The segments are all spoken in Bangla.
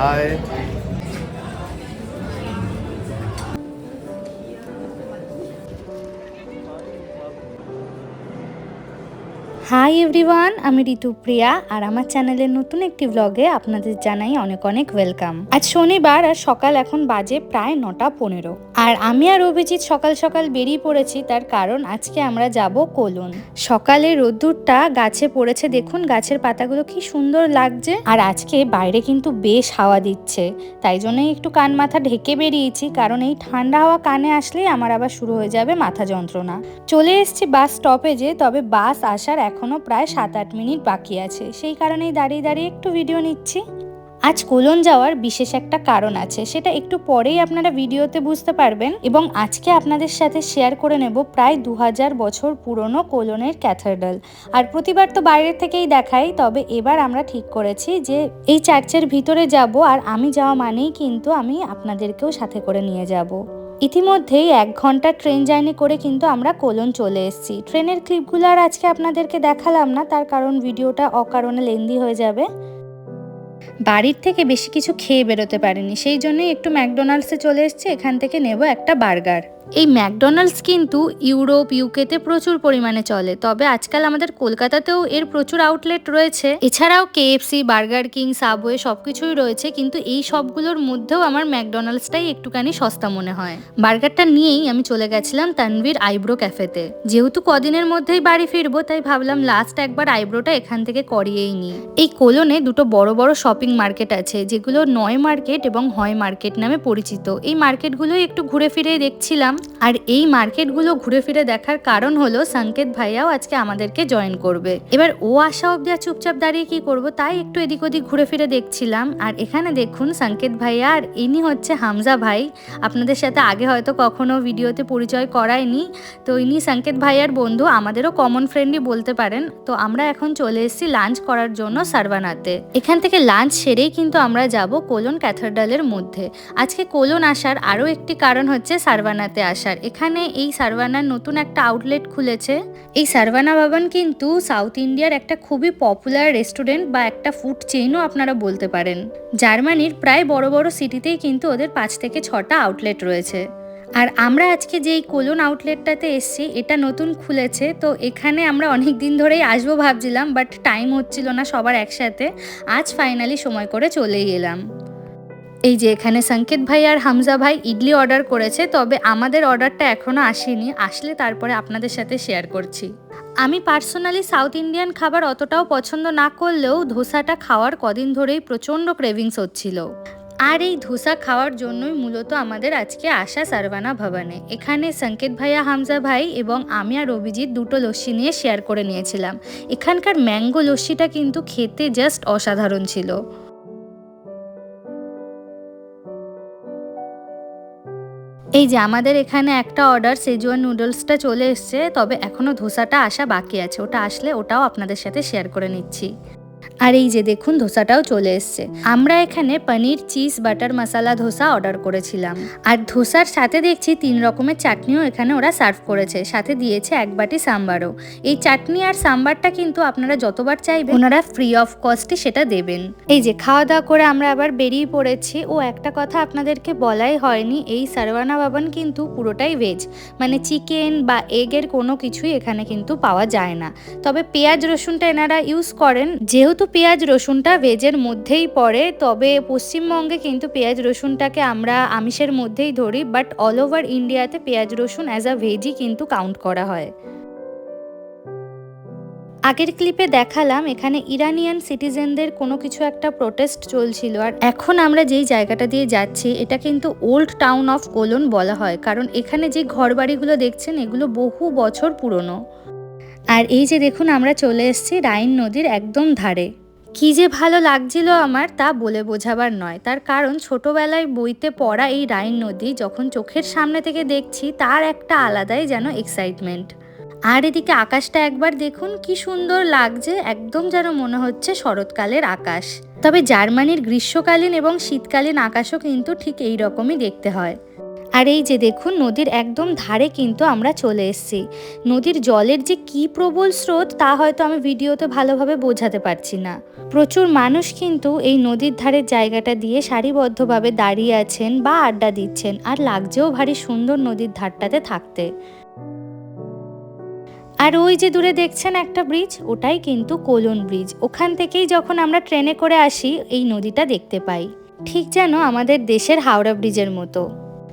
হাই হাই এভরিওয়ান আমি ঋতুপ্রিয়া আর আমার চ্যানেলের নতুন একটি ব্লগে আপনাদের জানাই অনেক অনেক ওয়েলকাম আজ শনিবার আর সকাল এখন বাজে প্রায় নটা পনেরো। আর আমি আর অভিজিৎ সকাল সকাল বেরিয়ে পড়েছি, তার কারণ আজকে আমরা যাব কোলন। সকালে রোদ্দুরটা গাছে পড়েছে, দেখুন গাছের পাতাগুলো কি সুন্দর লাগছে। আর আজকে বাইরে কিন্তু বেশ হাওয়া দিচ্ছে, তাই জন্যই একটু কান মাথা ঢেকে বেরিয়েছি, কারণ এই ঠান্ডা হাওয়া কানে আসলেই আমার আবার শুরু হয়ে যাবে মাথা যন্ত্রণা। চলে এসেছি বাস স্টপেজে তবে বাস আসার এখনও প্রায় সাত আট মিনিট বাকি আছে। সেই কারণেই দাঁড়িয়ে দাঁড়িয়ে একটু ভিডিও নিচ্ছি। আজ কোলন যাওয়ার বিশেষ একটা কারণ আছে। সেটা একটু পরেই আপনারা ভিডিওতে বুঝতে পারবেন এবং আজকে আপনাদের সাথে শেয়ার করে নেব প্রায় দু হাজার বছর পুরনো কোলনের ক্যাথেড্রাল আর প্রতিবার তো বাইরের থেকেই দেখাই, তবে এবার আমরা ঠিক করেছি যে এই চার্চের ভিতরে যাব। আর আমি যাওয়া মানেই কিন্তু আমি আপনাদেরকেও সাথে করে নিয়ে যাব। ইতিমধ্যেই এক ঘণ্টা ট্রেন জার্নি করে কিন্তু আমরা কোলন চলে এসেছি। ট্রেনের ক্লিপগুলো আর আজকে আপনাদেরকে দেখালাম না, তার কারণ ভিডিওটা অকারণে লেন্দি হয়ে যাবে। বাড়ির থেকে বেশি কিছু খেয়ে বেরোতে পারিনি। সেই জন্যই একটু ম্যাকডোনাল্ডসে চলে এসেছি, এখান থেকে নেব একটা বার্গার। এই ম্যাকডোনাল্ডস কিন্তু ইউরোপ, ইউকেতে প্রচুর পরিমাণে চলে, তবে আজকাল আমাদের কলকাতাতেও এর প্রচুর আউটলেট রয়েছে। এছাড়াও কেএফসি, বার্গার কিং, সাবওয়ে সব কিছুই রয়েছে, কিন্তু এই সবগুলোর মধ্যেও আমার ম্যাকডোনাল্ডসটাই একটুখানি সস্তা মনে হয়। বার্গারটা নিয়েই আমি চলে গেছিলাম তানভীর আইব্রো ক্যাফেতে। যেহেতু কদিনের মধ্যেই বাড়ি ফিরবো, তাই ভাবলাম লাস্ট একবার আইব্রোটা এখান থেকে করিয়েই নিই। এই কোলনে দুটো বড় বড় শপিং মার্কেট আছে, যেগুলো নয় মার্কেট এবং হয় মার্কেট নামে পরিচিত। এই মার্কেটগুলো একটু ঘুরে ফিরে দেখছিলাম। আর এই মার্কেটগুলো ঘুরে ফিরে দেখার কারণ হলো, সংকেত ভাইয়াও আজকে আমাদেরকে জয়েন করবে। এবার ও আসা অব্দি আর চুপচাপ দাঁড়িয়ে কি করব, তাই একটু এদিক ওদিক ঘুরে ফিরে দেখছিলাম। আর এখানে দেখুন, সংকেত ভাইয়া আর ইনি হচ্ছে হামজা ভাই। আপনাদের সাথে আগে হয়তো কখনো ভিডিওতে পরিচয় করায়নি। তো ইনি সংকেত ভাইয়ার বন্ধু, আমাদেরও কমন ফ্রেন্ডই বলতে পারেন। তো আমরা এখন চলে এসেছি লাঞ্চ করার জন্য সারবানাতে এখান থেকে লাঞ্চ সেরেই কিন্তু আমরা যাব কোলন ক্যাথেড্রালের মধ্যে। আজকে কোলন আসার আরও একটি কারণ হচ্ছে সারভানাতে আসার। এখানে এই সারভানার নতুন একটা আউটলেট খুলেছে। এই সারভানা ভবন কিন্তু সাউথ ইন্ডিয়ার একটা খুবই পপুলার রেস্টুরেন্ট বা একটা ফুড চেইনও আপনারা বলতে পারেন। জার্মানির প্রায় বড় বড় সিটিতেই কিন্তু ওদের পাঁচ থেকে ছটা আউটলেট রয়েছে। আর আমরা আজকে যেই কোলন আউটলেটটাতে এসছি, এটা নতুন খুলেছে, তো এখানে আমরা অনেক দিন ধরেই আসব ভাবছিলাম বাট টাইম হচ্ছিল না সবার একসাথে। আজ ফাইনালি সময় করে চলেই এলাম। এই যে এখানে সংকেত ভাই আর হামজা ভাই ইডলি অর্ডার করেছে, তবে আমাদের অর্ডারটা এখনও আসেনি। আসলে তারপরে আপনাদের সাথে শেয়ার করছি। আমি পার্সোনালি সাউথ ইন্ডিয়ান খাবার অতটাও পছন্দ না করলেও ধোসাটা খাওয়ার কদিন ধরেই প্রচণ্ড ক্রেভিংস হচ্ছিল। আর এই ধোসা খাওয়ার জন্যই মূলত আমাদের আজকে আসা সারভানা ভবনে। এখানে সংকেত ভাইয়া, হামজা ভাই এবং আমি আর অভিজিৎ দুটো লস্যি নিয়ে শেয়ার করে নিয়েছিলাম। এখানকার ম্যাঙ্গো লস্যিটা কিন্তু খেতে জাস্ট অসাধারণ ছিল। এই যে আমাদের এখানে একটা অর্ডার সেজুয়ান নুডলসটা চলে এসছে, তবে এখনও ধোসাটা আসা বাকি আছে। ওটা আসলে ওটাও আপনাদের সাথে শেয়ার করে নিচ্ছি। আর এই যে দেখুন, ধোসাটাও চলে এসছে। আমরা এখানে paneer, cheese, butter masala, dosa order করেছিলাম। আর ধোসার সাথে দেখছি তিন রকমের চাটনিও এখানে ওরা সার্ভ করেছে। সাথে দিয়েছে এক বাটি সাম্বারও। এই চাটনি আর সাম্বারটা কিন্তু আপনারা যতবার চাইবেন, ওনারা ফ্রি অফ কস্টে সেটা দেবেন। এই যে খাওয়া দাওয়া করে আমরা আবার বেরিয়ে পড়েছি। ও একটা কথা আপনাদেরকে বলাই হয়নি, এই সারওয়ানা ভবন কিন্তু পুরোটাই ভেজ মানে চিকেন বা এগের কোনো কিছুই এখানে কিন্তু পাওয়া যায় না। তবে পেঁয়াজ, রসুনটা এনারা ইউজ করেন। যেহেতু পেঁয়াজ রসুনটা ভেজের মধ্যেই পড়ে, তবে পশ্চিমবঙ্গে কিন্তু পেঁয়াজ রসুনটাকে আমরা আমিষের মধ্যেই ধরি বাট অল ওভার ইন্ডিয়াতে পেঁয়াজ রসুন অ্যাজ আ ভেজই কিন্তু কাউন্ট করা হয়। আগের ক্লিপে দেখালাম, এখানে ইরানিয়ান সিটিজেনদের কোনো কিছু একটা প্রোটেস্ট চলছিল, আর এখন আমরা যেই জায়গাটা দিয়ে যাচ্ছি, এটা কিন্তু ওল্ড টাউন অফ কোলন বলা হয়, কারণ এখানে যে ঘরবাড়িগুলো দেখছেন, এগুলো বহু বছর পুরনো। আর এই যে দেখুন, আমরা চলে এসেছি রাইন নদীর একদম ধারে। কি যে ভালো লাগছিল আমার তা বলে বোঝাবার নয়। তার কারণ ছোটবেলায় বইতে পড়া এই রাইন নদী যখন চোখের সামনে থেকে দেখছি, তার একটা আলাদাই যেন এক্সাইটমেন্ট আর এদিকে আকাশটা একবার দেখুন, কি সুন্দর লাগছে, একদম যেন মনে হচ্ছে শরৎকালের আকাশ। তবে জার্মানির গ্রীষ্মকালীন এবং শীতকালীন আকাশও কিন্তু ঠিক এই রকমই দেখতে হয়। আর এই যে দেখুন, নদীর একদম ধারে কিন্তু আমরা চলে এসেছি। নদীর জলের যে কি প্রবল স্রোত, তা হয়তো আমি ভিডিওতে ভালোভাবে বোঝাতে পারছি না। প্রচুর মানুষ কিন্তু এই নদীর ধারের জায়গাটা দিয়ে সারিবদ্ধভাবে দাঁড়িয়ে আছেন বা আড্ডা দিচ্ছেন, আর লাগছেও ভারী সুন্দর নদীর ধারটাতে থাকতে। আর ওই যে দূরে দেখছেন একটা ব্রিজ, ওটাই কিন্তু কোলন ব্রিজ। ওখান থেকেই যখন আমরা ট্রেনে করে আসি, এই নদীটা দেখতে পাই। ঠিক যেন আমাদের দেশের হাওড়া ব্রিজের মতো।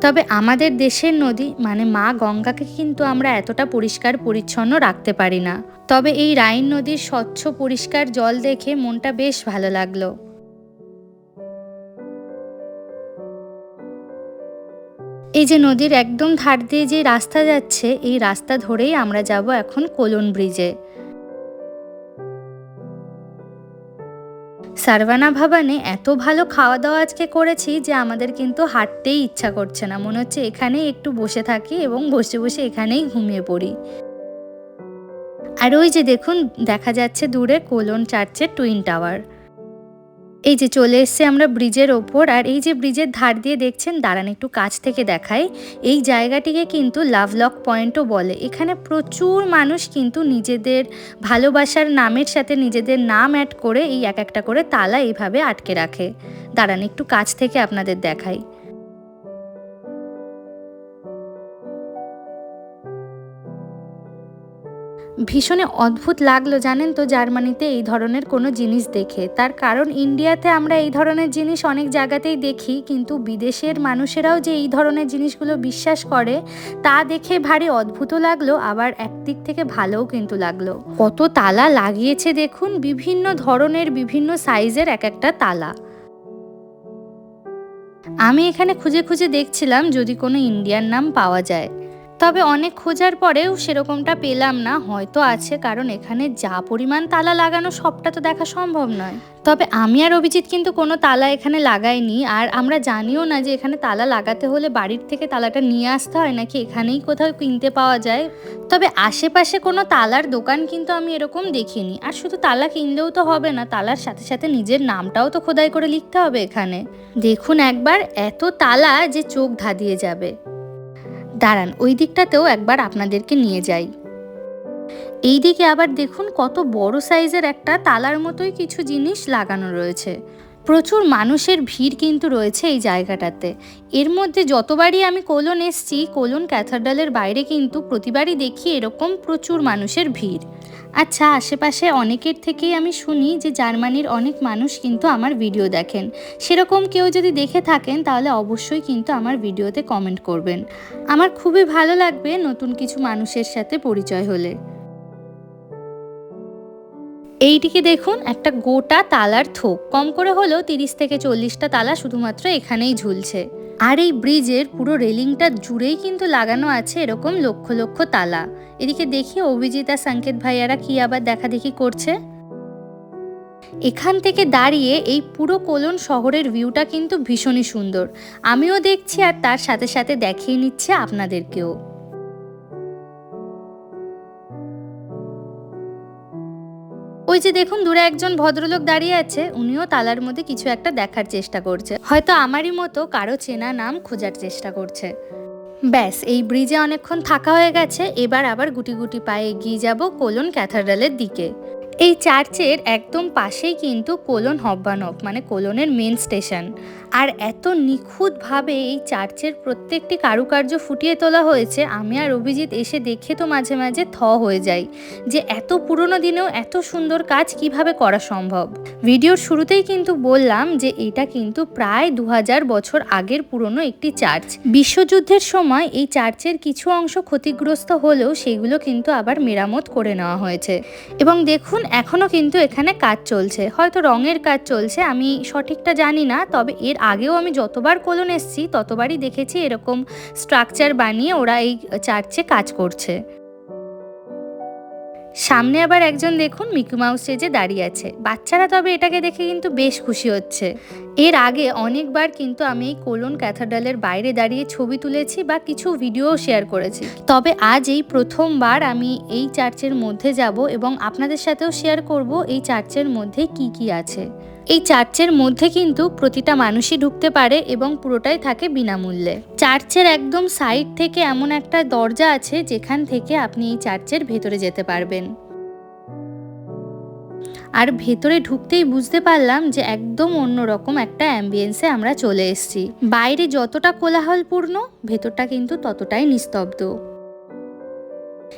তবে আমাদের দেশের নদী মানে মা গঙ্গাকে কিন্তু আমরা এতটা পরিষ্কার, পরিচ্ছন্ন রাখতে পারি না। তবে এই রাইন নদীর স্বচ্ছ, পরিষ্কার জল দেখে মনটা বেশ ভালো লাগল। এই যে নদীর একদম ধার দিয়ে যে রাস্তা যাচ্ছে, এই রাস্তা ধরেই আমরা যাব এখন কোলন ব্রিজে। সারভানা ভাবানে এত ভালো খাওয়া দাওয়া আজকে করেছি যে আমাদের কিন্তু হাঁটতেই ইচ্ছা করছে না। মনে হচ্ছে এখানেই একটু বসে থাকি এবং বসে বসে এখানেই ঘুমিয়ে পড়ি। আর ওই যে দেখুন, দেখা যাচ্ছে দূরে কোলন চার্চের টুইন টাওয়ার। এই যে চলে এসছে আমরা ব্রিজের ওপর, আর এই যে ব্রিজের ধার দিয়ে দেখছেন, দাঁড়ান একটু কাছ থেকে দেখাই। এই জায়গাটিকে কিন্তু লাভলক পয়েন্টও বলে। এখানে প্রচুর মানুষ কিন্তু নিজেদের ভালোবাসার নামের সাথে নিজেদের নাম অ্যাড করে এই এক একটা করে তালা এইভাবে আটকে রাখে। দাঁড়ান একটু কাছ থেকে আপনাদের দেখাই। ভীষণই অদ্ভুত লাগল জানেন তো জার্মানিতে এই ধরনের কোনো জিনিস দেখে। তার কারণ ইন্ডিয়াতে আমরা এই ধরনের জিনিস অনেক জায়গাতেই দেখি, কিন্তু বিদেশের মানুষেরাও যে এই ধরনের জিনিসগুলো বিশ্বাস করে, তা দেখে ভারী অদ্ভুতও লাগল, আবার একদিক থেকে ভালোও কিন্তু লাগল। কত তালা লাগিয়েছে দেখুন, বিভিন্ন ধরনের, বিভিন্ন সাইজের এক একটা তালা। আমি এখানে খুঁজে খুঁজে দেখছিলাম যদি কোনো ইন্ডিয়ান নাম পাওয়া যায়। তবে অনেক খোঁজার পরেও সেরকমটা পেলাম না। হয়তো আছে কারণ এখানে যা পরিমাণ তালা লাগানো, সবটা তো দেখা সম্ভব নয়। তবে আমি আর অভিজিৎ কিন্তু কোনো তালা এখানে লাগাইনি। আর আমরা জানিও না যে এখানে তালা লাগাতে হলে বাড়ির থেকে তালাটা নিয়ে আসতে হয় নাকি এখানেই কোথাও কিনতে পাওয়া যায়। তবে আশেপাশে কোনো তালার দোকান কিন্তু আমি এরকম দেখিনি। আর শুধু তালা কিনলেও তো হবে না, তালার সাথে সাথে নিজের নামটাও তো খোদাই করে লিখতে হবে এখানে। দেখুন একবার, এত তালা যে চোখ ধাঁধিয়ে যাবে। দাঁড়ান, ওই দিকটাতেও একবার আপনাদেরকে নিয়ে যাই। এই দিকে আবার দেখুন কত বড় সাইজের একটা তালার মতোই কিছু জিনিস লাগানো রয়েছে। প্রচুর মানুষের ভিড় কিন্তু রয়েছে এই জায়গাটাতে। এর মধ্যে যতবারই আমি কোলন এসছি, কোলন ক্যাথাড্রালের বাইরে কিন্তু প্রতিবারই দেখি এরকম প্রচুর মানুষের ভিড়। আচ্ছা আশেপাশে অনেকের থেকেই আমি শুনি যে জার্মানির অনেক মানুষ কিন্তু আমার ভিডিও দেখেন। সেরকম কেউ যদি দেখে থাকেন, তাহলে অবশ্যই কিন্তু আমার ভিডিওতে কমেন্ট করবেন। আমার খুবই ভালো লাগবে নতুন কিছু মানুষের সাথে পরিচয় হলে। এইটিকে দেখুন, একটা গোটা তালার থোক। কম করে হলেও তিরিশ থেকে চল্লিশটা তালা শুধুমাত্র এখানেই ঝুলছে। আর এই ব্রিজের পুরো রেলিংটা জুড়েই কিন্তু লাগানো আছে এরকম লক্ষ লক্ষ তালা। এদিকে দেখি অভিজিৎ আর সংকেত ভাইয়ারা কি আবার দেখা দেখি করছে? এখান থেকে দাঁড়িয়ে এই পুরো কোলন শহরের ভিউটা কিন্তু ভীষণই সুন্দর। আমিও দেখছি আর তার সাথে সাথে দেখিয়ে নিচ্ছে আপনাদেরকেও। যে দেখুন, দূরে একজন ভদ্রলোক দাঁড়িয়ে আছে, উনিও তালার মধ্যে কিছু একটা দেখার চেষ্টা করছে। হয়তো আমারই মতো কারও চেনা নাম খোঁজার চেষ্টা করছে। ব্যাস, এই ব্রিজে অনেকক্ষণ থাকা হয়ে গেছে, এবার আবার গুটি গুটি পায়ে এগিয়ে যাব কোলন ক্যাথাড্রালের দিকে। এই চার্চের একদম পাশেই কিন্তু কোলন হব্বানব মানে কোলনের মেন স্টেশন আর এত নিখুঁতভাবে এই চার্চের প্রত্যেকটি কারুকার্য ফুটিয়ে তোলা হয়েছে, আমি আর অভিজিৎ এসে দেখে তো মাঝে মাঝে থ হয়ে যাই যে এত পুরনো দিনেও এত সুন্দর কাজ কীভাবে করা সম্ভব। ভিডিওর শুরুতেই কিন্তু বললাম যে এটা কিন্তু প্রায় দু হাজার বছর আগের পুরনো একটি চার্চ। বিশ্বযুদ্ধের সময় এই চার্চের কিছু অংশ ক্ষতিগ্রস্ত হলেও সেগুলো কিন্তু আবার মেরামত করে নেওয়া হয়েছে। এবং দেখুন এখনও কিন্তু এখানে কাজ চলছে। হয়তো রঙের কাজ চলছে, আমি সঠিকটা জানি না, তবে এর আগেও আমি যতবার কোলন এসেছি, ততবারই দেখেছি এরকম স্ট্রাকচার বানিয়ে ওরা এই চার্চে কাজ করছে। সামনে আবার একজন দেখুন মিকু মাউস সেজে দাঁড়িয়ে আছে। বাচ্চারা তবে এটাকে দেখে কিন্তু বেশ খুশি হচ্ছে। এর আগে অনেকবার কিন্তু আমি এই কোলন ক্যাথাড্রালের বাইরে দাঁড়িয়ে ছবি তুলেছি বা কিছু ভিডিও শেয়ার করেছি। তবে আজ এই প্রথমবার আমি এই চার্চের মধ্যে যাব এবং আপনাদের সাথেও শেয়ার করব এই চার্চের মধ্যে কি কি আছে। এই চার্চের মধ্যে কিন্তু প্রতিটা মানুষই ঢুকতে পারে এবং পুরোটাই থাকে বিনামূল্যে। চার্চের একদম সাইড থেকে এমন একটা দরজা আছে যেখান থেকে আপনি এই চার্চের ভেতরে যেতে পারবেন। আর ভেতরে ঢুকতেই বুঝতে পারলাম যে একদম অন্যরকম একটা অ্যাম্বিয়েন্সে আমরা চলে এসেছি। বাইরে যতটা কোলাহলপূর্ণ, ভেতরটা কিন্তু ততটাই নিস্তব্ধ।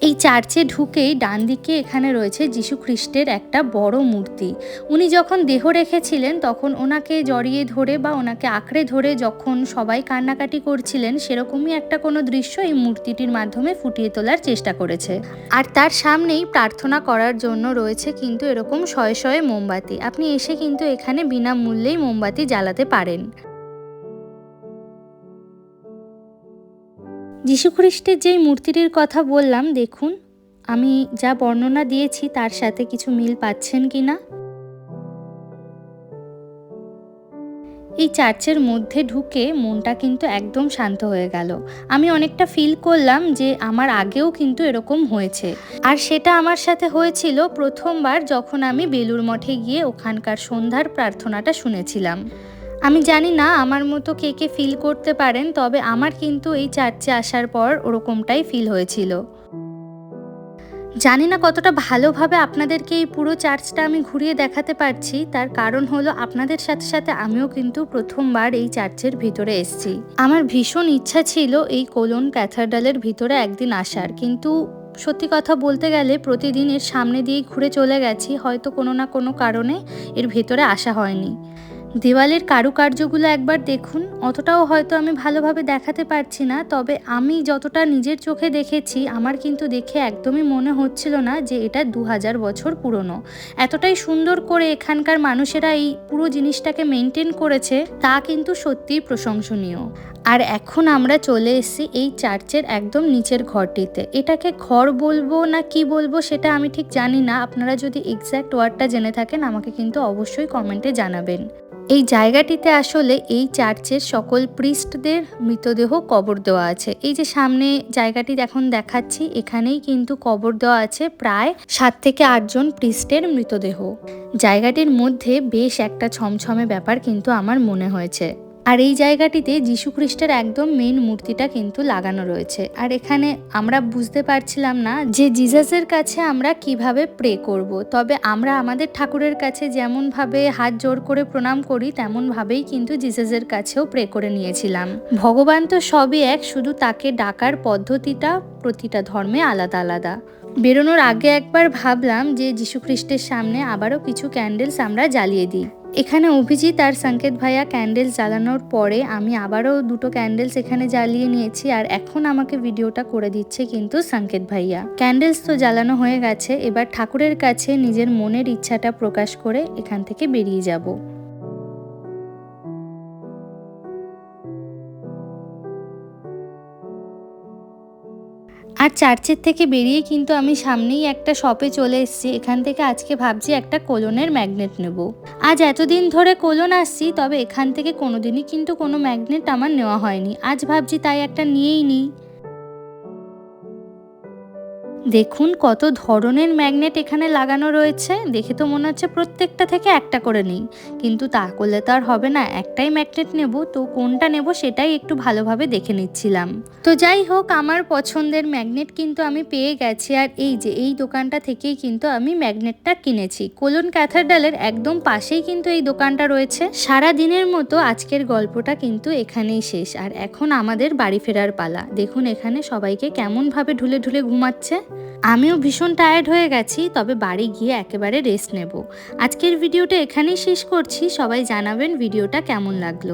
এই চার্চে ঢুকেই ডান দিকে এখানে রয়েছে যীশু খ্রিস্টের একটা বড় মূর্তি। উনি যখন দেহ রেখেছিলেন, তখন ওনাকে জড়িয়ে ধরে বা ওনাকে আঁকড়ে ধরে যখন সবাই কান্নাকাটি করছিলেন, সেরকমই একটা কোনো দৃশ্য এই মূর্তিটির মাধ্যমে ফুটিয়ে তোলার চেষ্টা করেছে। আর তার সামনেই প্রার্থনা করার জন্য রয়েছে কিন্তু এরকম শয়ে শয়ে মোমবাতি। আপনি এসে কিন্তু এখানে বিনামূল্যেই মোমবাতি জ্বালাতে পারেন। যীশুখ্রিস্টের যেই মূর্তিটির কথা বললাম, দেখুন, আমি যা বর্ণনা দিয়েছি তার সাথে কিছু মিল পাচ্ছেন কি না? এই চার্চের মধ্যে ঢুকে মনটা কিন্তু একদম শান্ত হয়ে গেল। আমি অনেকটা ফিল করলাম যে আমার আগেও কিন্তু এরকম হয়েছে। আর সেটা আমার সাথে হয়েছিল প্রথমবার যখন আমি বেলুর মঠে গিয়ে ওখানকার সন্ধ্যার প্রার্থনাটা শুনেছিলাম। আমি জানি না আমার মতো কে কে ফিল করতে পারেন, তবে আমার কিন্তু এই চার্চে আসার পর ওরকমটাই ফিল হয়েছিল। জানি না কতটা ভালোভাবে আপনাদেরকে এই পুরো চার্চটা আমি ঘুরিয়ে দেখাতে পারছি, তার কারণ হলো আপনাদের সাথে সাথে আমিও কিন্তু প্রথমবার এই চার্চের ভিতরে এসেছি। আমার ভীষণ ইচ্ছা ছিল এই কোলন ক্যাথাড্রালের ভিতরে একদিন আসার, কিন্তু সত্যি কথা বলতে গেলে প্রতিদিন এর সামনে দিয়েই ঘুরে চলে গেছি, হয়তো কোনো না কোনো কারণে এর ভেতরে আসা হয়নি। দেওয়ালের কারুকার্যগুলো একবার দেখুন। অতটাও হয়তো আমি ভালোভাবে দেখাতে পারছি না, তবে আমি যতটা নিজের চোখে দেখেছি, আমার কিন্তু দেখে একদমই মনে হচ্ছিল না যে এটা দু হাজার বছর পুরনো। এতটাই সুন্দর করে এখানকার মানুষেরা এই পুরো জিনিসটাকে মেনটেন করেছে, তা কিন্তু সত্যিই প্রশংসনীয়। আর এখন আমরা চলে এসেছি এই চার্চের একদম নিচের ঘরটিতে। এটাকে ঘর বলব না কি বলব সেটা আমি ঠিক জানি না। আপনারা যদি এক্স্যাক্ট ওয়ার্ডটা জেনে থাকেন, আমাকে কিন্তু অবশ্যই কমেন্টে জানাবেন। এই জায়গাটিতে আসলে এই চার্চের সকল প্রিস্টদের মৃতদেহ কবর দেওয়া আছে। এই যে সামনে জায়গাটি এখন দেখাচ্ছি, এখানেই কিন্তু কবর দেওয়া আছে প্রায় সাত থেকে আটজন প্রিস্টের মৃতদেহ। জায়গাটির মধ্যে বেশ একটা ছমছমে ব্যাপার কিন্তু আমার মনে হয়েছে। আর এই জায়গাটিতে খ্রিস্টের একদম মেন মূর্তিটা কিন্তু লাগানো রয়েছে। আর এখানে আমরা বুঝতে পারছিলাম না যে জিজাসের কাছে আমরা কীভাবে প্রে করব। তবে আমরা আমাদের ঠাকুরের কাছে যেমনভাবে হাত জোর করে প্রণাম করি, তেমনভাবেই কিন্তু জিজাসের কাছেও প্রে করে নিয়েছিলাম। ভগবান তো সবই এক, শুধু তাকে ডাকার পদ্ধতিটা, প্রতিটা ধর্মে আলাদা আলাদা। বেরোনোর আগে একবার ভাবলাম যে খ্রিস্টের সামনে আবারও কিছু ক্যান্ডেলস আমরা জ্বালিয়ে দিই। এখানে অভিজিৎ আর সংকেত ভাইয়া ক্যান্ডেল জ্বালানোর পরে আমি আবারও দুটো ক্যান্ডেলস এখানে জ্বালিয়ে নিয়েছি আর এখন আমাকে ভিডিওটা করে দিচ্ছে কিন্তু সংকেত ভাইয়া। ক্যান্ডেলস তো জ্বালানো হয়ে গেছে, এবার ঠাকুরের কাছে নিজের মনের ইচ্ছাটা প্রকাশ করে এখান থেকে বেরিয়ে যাব। আর চার্চের থেকে বেরিয়ে কিন্তু আমি সামনেই একটা শপে চলে এসেছি। এখান থেকে আজকে ভাবছি একটা কোলনের ম্যাগনেট নেব। আজ এতদিন ধরে কোলন আসছি, তবে এখান থেকে কোনোদিনই কিন্তু কোনো ম্যাগনেট আমার নেওয়া হয়নি। আজ ভাবছি তাই একটা নিয়েই নিই। দেখুন কত ধরনের ম্যাগনেট এখানে লাগানো রয়েছে। দেখে তো মনে হচ্ছে প্রত্যেকটা থেকে একটা করে নিই। কিন্তু তা করলে তো আর হবে না, একটাই ম্যাগনেট নেব, তো কোনটা নেব সেটাই একটু ভালোভাবে দেখে নিচ্ছিলাম। তো যাই হোক, আমার পছন্দের ম্যাগনেট কিন্তু আমি পেয়ে গেছি। আর এই যে, এই দোকানটা থেকেই কিন্তু আমি ম্যাগনেটটা কিনেছি। কোলন ক্যাথারডালের একদম পাশেই কিন্তু এই দোকানটা রয়েছে। সারা দিনের মতো আজকের গল্পটা কিন্তু এখানেই শেষ। আর এখন আমাদের বাড়ি ফেরার পালা। দেখুন এখানে সবাইকে কেমনভাবে ঢুলে ঢুলে ঘুমাচ্ছে। আমিও ভীষণ টায়ার্ড হয়ে গেছি, তবে বাড়ি গিয়ে একেবারে রেস্ট নেব। আজকের ভিডিওটা এখানেই শেষ করছি, সবাই জানাবেন ভিডিওটা কেমন লাগল।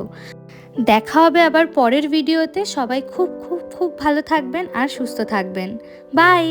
দেখা হবে আবার পরের ভিডিওতে, সবাই খুব খুব খুব ভালো থাকবেন আর সুস্থ থাকবেন। বাই